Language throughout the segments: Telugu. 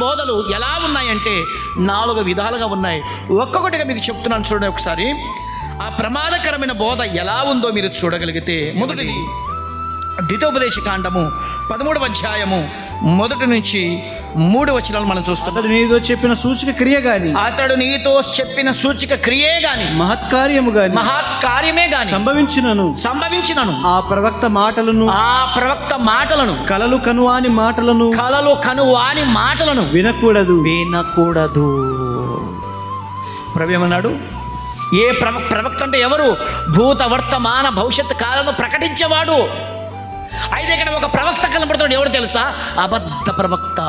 బోధలు ఎలా ఉన్నాయంటే నాలుగు విధాలుగా ఉన్నాయి. ఒక్కొక్కటిగా మీకు చెప్తున్నాను చూడండి ఒకసారి. ఆ ప్రమాదకరమైన బోధ ఎలా ఉందో మీరు చూడగలిగితే మొదటిది ద్వితోపదేశ కాండము పదమూడవ అధ్యాయము మొదటి నుంచి మూడు వచనాలు మనం చూస్తాం అతడు నీతో చెప్పిన సూచక క్రియ గాని అతడు నీతో చెప్పిన సూచిక క్రియే గాని మహత్కార్యము గాని మహత్ కార్యమే గాని సంభవించినను. సంభవించినను. ఆ ప్రవక్త మాటలను ఆ ప్రవక్త మాటలను కలలు కనువాని మాటలను కలలు కనువాని మాటలను వినకూడదు. వినకూడదు. ప్రభు ఏమన్నాడు ఏ ప్రవ ప్రవక్త అంటే ఎవరు? భూత వర్తమాన భవిష్యత్ కాలను ప్రకటించేవాడు. అయితే ఇక్కడ ఒక ప్రవక్త కనబడుతున్నాడు. ఎవరు తెలుసా? అబద్ధ ప్రవక్త.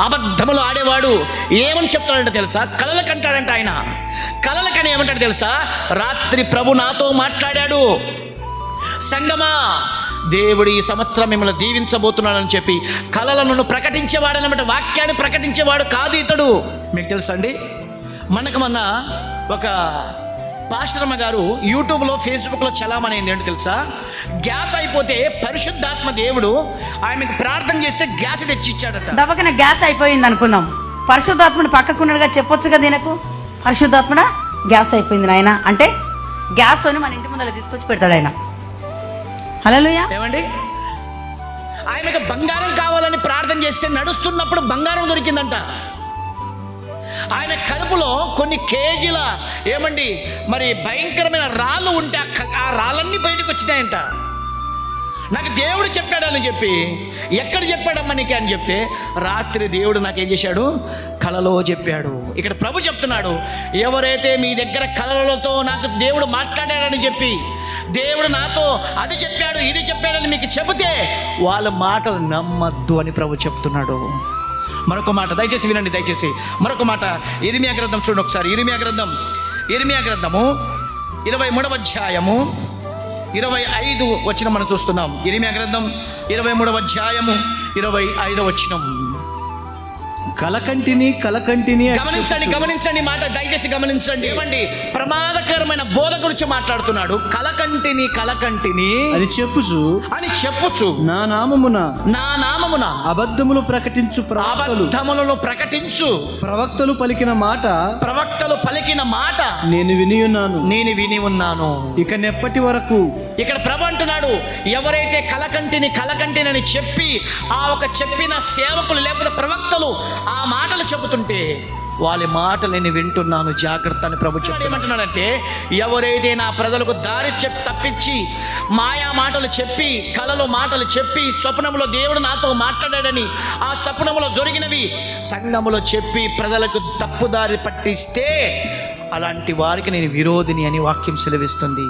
అబద్ధములు ఆడేవాడు ఏమని చెప్తాడంటే తెలుసా? కలలకు కంటాడంట ఆయన. కలలకని ఏమంటాడు తెలుసా? రాత్రి ప్రభు నాతో మాట్లాడాడు. సంగమా దేవుడు ఈ సంవత్సరం మిమ్మల్ని దీవించబోతున్నాడని చెప్పి కలలను ప్రకటించేవాడు అనమాట వాక్యాన్ని ప్రకటించేవాడు కాదు ఇతడు. మీకు తెలుసా అండి? మనకు మొన్న ఒక పాశ్రమ గారు యూట్యూబ్లో ఫేస్బుక్లో చలామణి అయింది ఏంటో తెలుసా? గ్యాస్ అయిపోతే పరిశుద్ధాత్మ దేవుడు ఆమెకు ప్రార్థన చేస్తే గ్యాస్ తెచ్చి ఇచ్చాడట. దవకన గ్యాస్ అయిపోయింది అనుకుందాం. పరిశుద్ధాత్ముడు పక్కకున్నాడుగా చెప్పొచ్చు కదా దీనకు పరిశుద్ధాత్ముడ గ్యాస్ అయిపోయింది నాయన. అంటే గ్యాస్ అని మన ఇంటి ముందర తీసుకొచ్చి పెడతాడు ఆయన. హలోయ ఏమండి? ఆమెకు బంగారం కావాలని ప్రార్థన చేస్తే నడుస్తున్నప్పుడు బంగారం దొరికిందంట. ఆయన కడుపులో కొన్ని కేజీల ఏమండి మరి భయంకరమైన రాళ్ళు ఉంటే ఆ ఆ రాళ్ళన్నీ బయటకు వచ్చినాయంట. నాకు దేవుడు చెప్పాడని చెప్పి ఎక్కడ చెప్పాడమ్మా నీకే అని చెప్తే రాత్రి దేవుడు నాకేం చేశాడు? కలలో చెప్పాడు. ఇక్కడ ప్రభు చెప్తున్నాడు ఎవరైతే మీ దగ్గర కలలతో నాకు దేవుడు మాట్లాడాడని చెప్పి దేవుడు నాతో అది చెప్పాడు ఇది చెప్పాడని మీకు చెబితే వాళ్ళ మాటలు నమ్మద్దు అని ప్రభు చెప్తున్నాడు. మరొక మాట దయచేసి వినండి దయచేసి. మరొక మాట ఇరిమియా గ్రంథం చూడండి ఒకసారి. ఇరిమియా గ్రంథం. ఇరిమియా గ్రంథము ఇరవై మూడవ అధ్యాయము ఇరవై ఐదు వచ్చిన మనం చూస్తున్నాం. ఇరిమియా గ్రంథం ఇరవై మూడవ అధ్యాయము ఇరవై ఐదవ వచ్చినం కలకంటిని కలకంటిని అని గమనించండి. గమనించండి మాట దయచేసి గమనించండి. ఏమండి? ప్రమాదకరమైన బోధ గురించి మాట్లాడుతున్నాడు. కలకంటిని కలకంటిని అని చెప్పుచు. అని చెప్పుచు. నా నామమున నా నామమున అబద్ధములు ప్రకటించు ప్రవక్తలు. అబద్ధములను ప్రకటించు. ప్రవక్తలు పలికిన మాట ప్రవక్తలు పలికిన మాట నేను వినియున్నాను నేను విని ఉన్నాను. ఇక నెప్పటి వరకు ఇక్కడ ప్రభు అంటున్నాడు ఎవరైతే కలకంటిని కలకంటినని చెప్పి ఆ ఒక చెప్పిన సేవకులు లేకపోతే ప్రవక్తలు ఆ మాటలు చెబుతుంటే వాళ్ళ మాటలు నేను వింటున్నాను జాగ్రత్త అని ప్రభు ఏమంటున్నాడంటే ఎవరైతే నా ప్రజలకు దారి చెప్ తప్పించి మాయా మాటలు చెప్పి కలలో మాటలు చెప్పి స్వప్నములో దేవుడు నాతో మాట్లాడాడని ఆ స్వప్నములో జరిగినవి సంఘములో చెప్పి ప్రజలకు తప్పుదారి పట్టిస్తే అలాంటి వారికి నేను విరోధిని అని వాక్యం సెలవిస్తుంది.